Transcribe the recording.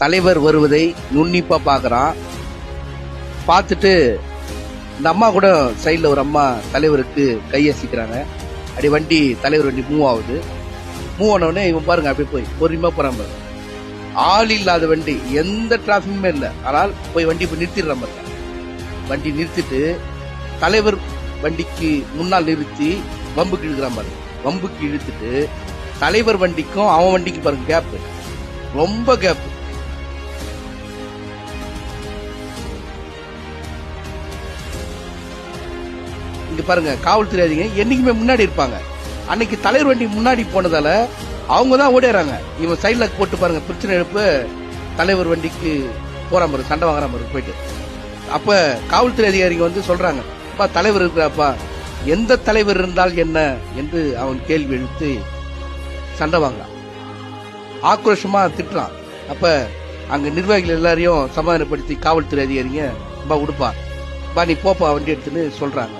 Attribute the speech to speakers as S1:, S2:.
S1: தலைவர் வருவதை நுண்ணிப்பா பாக்குறான். பார்த்துட்டு இந்த அம்மா கூட சைடில் ஒரு அம்மா தலைவருக்கு கையசிக்கிறாங்க அப்படி வண்டி தலைவர் வண்டி மூவ் ஆகுது. மூவ் ஆனவுடனே இவன் பாருங்க அப்படியே போய் பொறுமையா போறான் பாருங்க ஆள் இல்லாத வண்டி எந்த டிராஃபிக்குமே இல்லை. ஆனால் போய் வண்டி போய் நிறுத்திடுற மாதிரி வண்டி நிறுத்திட்டு தலைவர் வண்டிக்கு முன்னால் நிறுத்தி வம்புக்கு இழுக்கிறான் பாருங்க. வம்புக்கு இழுத்துட்டு தலைவர் வண்டிக்கும் அவன் வண்டிக்கு பாருங்க கேப் ரொம்ப கேப் இங்க பாருங்க காவல்துறை அதிகாரி என்னைக்குமே முன்னாடி இருப்பாங்க. அன்னைக்கு தலைவர் வண்டி முன்னாடி போனதால அவங்க தான் ஓடிறாங்க. இவன் சைட்ல போட்டு பாருங்க பிரச்சனை எழுப்பு தலைவர் வண்டிக்கு போற மாதிரி சண்டை வாங்குற மாதிரி போயிட்டு. அப்ப காவல்துறை அதிகாரிங்க வந்து சொல்றாங்க அப்பா தலைவர் இருக்கிறாப்பா. எந்த தலைவர் இருந்தால் என்ன? என்று அவன் கேள்வி எழுத்து சண்டை வாங்கலாம் ஆக்ரோஷமா திட்டுறான். அப்ப அங்க நிர்வாகிகள் எல்லாரையும் சமாதானப்படுத்தி காவல்துறை அதிகாரிங்க பா உடுப்பா. பா நீ போப்பா வண்டி எடுத்துன்னு சொல்றாங்க.